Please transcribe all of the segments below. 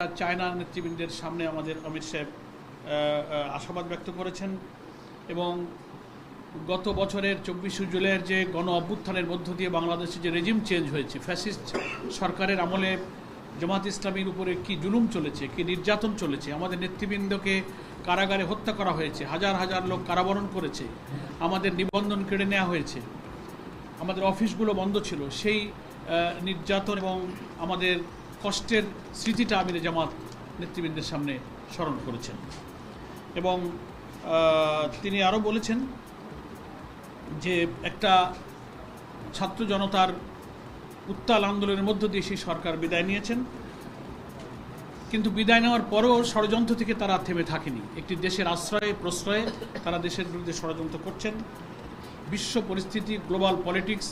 China নেতৃবৃন্দের সামনে আমাদের অমিত সাহেব আশাবাদ ব্যক্ত করেছেন এবং গত বছরের চব্বিশে জুলাইয়ের যে গণ অভ্যুত্থানের মধ্য দিয়ে বাংলাদেশে যে রেজিম চেঞ্জ হয়েছে ফ্যাসিস্ট সরকারের আমলে জামাত ইসলামীর উপরে কি জুলুম চলেছে, কি নির্যাতন চলেছে, আমাদের নেতৃবৃন্দকে কারাগারে হত্যা করা হয়েছে, হাজার হাজার লোক কারাবরণ করেছে, আমাদের নিবন্ধন কেড়ে নেওয়া হয়েছে, আমাদের অফিসগুলো বন্ধ ছিল, সেই নির্যাতন এবং আমাদের কষ্টের স্মৃতিটা আমিরে জামাত নেতৃবৃন্দের সামনে স্মরণ করেছেন। এবং তিনি আরও বলেছেন যে একটা ছাত্র জনতার উত্তাল আন্দোলনের মধ্য দিয়ে সেই সরকার বিদায় নিয়েছেন। কিন্তু বিদায় নেওয়ার পরেও ষড়যন্ত্র থেকে তারা থেমে থাকেনি। একটি দেশের আশ্রয়ে, প্রশ্রয়ে তারা দেশের বিরুদ্ধে ষড়যন্ত্র করছেন। বিশ্ব পরিস্থিতি, গ্লোবাল পলিটিক্স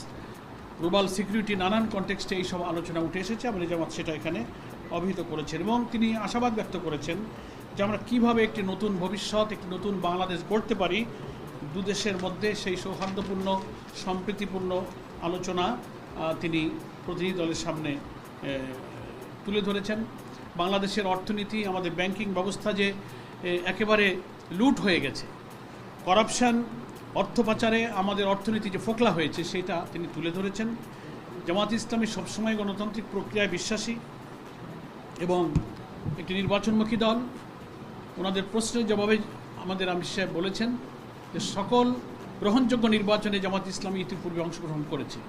গ্লোবাল সিকিউরিটি নানান কনটেক্সটে এইসব আলোচনা উঠে এসেছে। আমরা জামাত সেটা এখানে অভিহিত করেছেন এবং তিনি আশাবাদ ব্যক্ত করেছেন যে আমরা কীভাবে একটি নতুন ভবিষ্যৎ, একটি নতুন বাংলাদেশ গড়তে পারি। দু দেশের মধ্যে সেই সৌহার্দ্যপূর্ণ, সম্প্রীতিপূর্ণ আলোচনা তিনি প্রতিনিধি দলের সামনে তুলে ধরেছেন। বাংলাদেশের অর্থনীতি, আমাদের ব্যাংকিং ব্যবস্থা যে একেবারে লুট হয়ে গেছে। করাপশন অর্থ পাচারে আমাদের অর্থনীতি যে ফোকলা হয়েছে, সেটা তিনি তুলে ধরেছেন। জামাত ইসলামী সবসময় গণতান্ত্রিক প্রক্রিয়ায় বিশ্বাসী এবং একটি নির্বাচনমুখী দল। ওনাদের প্রশ্নের জবাবে আমাদের আমির সাহেব বলেছেন যে সকল গ্রহণযোগ্য নির্বাচনে জামাত ইসলামী ইতিপূর্বে অংশগ্রহণ করেছে।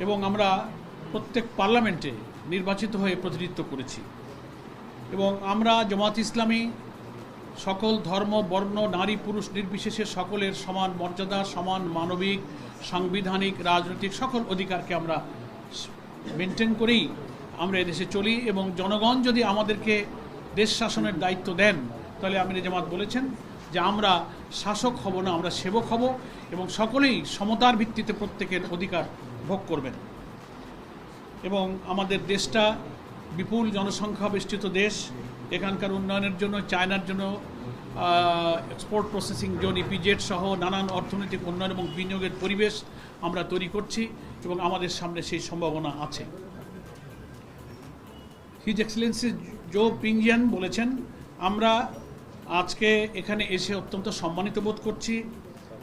এবং আমরা প্রত্যেক পার্লামেন্টে নির্বাচিত হয়ে প্রতিনিধিত্ব করেছি। এবং আমরা জামাত ইসলামী সকল ধর্ম, বর্ণ, নারী, পুরুষ, নির্বিশেষে সকলের সমান মর্যাদা, সমান মানবিক, সাংবিধানিক, রাজনৈতিক সকল অধিকারকে আমরা মেনটেন করেই আমরা এদেশে চলি এবং জনগণ যদি আমাদেরকে দেশ শাসনের দায়িত্ব দেন, তাহলে আমির জামাত বলেছেন যে আমরা শাসক হব না, আমরা সেবক হব এবং সকলেই সমতার ভিত্তিতে প্রত্যেকের অধিকার ভোগ করবেন। এবং আমাদের দেশটা বিপুল জনসংখ্যা বেষ্টিত দেশ। এখানকার উন্নয়নের জন্য, চায়নার জন্য এক্সপোর্ট প্রসেসিং জোন ইপিজেড সহ নানান অর্থনৈতিক উন্নয়ন এবং বিনিয়োগের পরিবেশ আমরা তৈরি করছি এবং আমাদের সামনে সেই সম্ভাবনা আছে। হিজ এক্সেলেন্সি জো পিংজিয়ান বলেছেন, আমরা আজকে এখানে এসে অত্যন্ত সম্মানিত বোধ করছি।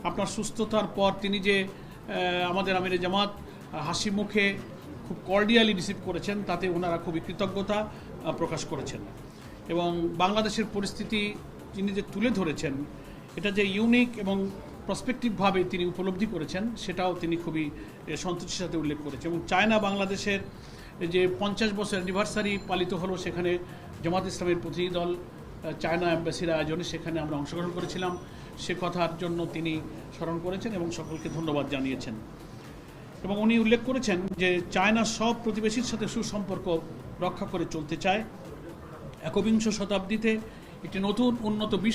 আপনার সুস্থতার পর তিনি যে আমাদের আমিরে জামাত হাসি মুখে খুব কর্ডিয়ালি রিসিভ করেছেন, তাতে ওনারা খুবই কৃতজ্ঞতা প্রকাশ করেছেন। এবং বাংলাদেশের পরিস্থিতি তিনি যে তুলে ধরেছেন, এটা যে ইউনিক এবং প্রসপেক্টিভভাবে তিনি উপলব্ধি করেছেন, সেটাও তিনি খুবই সন্তুষ্টির সাথে উল্লেখ করেছেন। এবং চায়না বাংলাদেশের যে পঞ্চাশ বছর অ্যানিভার্সারি পালিত হলো, সেখানে জামাত ইসলামের প্রতিনিধি দল চায়না অ্যাম্বাসির আয়োজনে সেখানে আমরা অংশগ্রহণ করেছিলাম। সে কথার জন্য তিনি স্মরণ করেছেন এবং সকলকে ধন্যবাদ জানিয়েছেন। এবং উনি উল্লেখ করেছেন যে চায়না সব প্রতিবেশীর সাথে সুসম্পর্ক রক্ষা করে চলতে চায়। একবিংশ শতাব্দীতে একটি নতুন, উন্নত বিশ্ব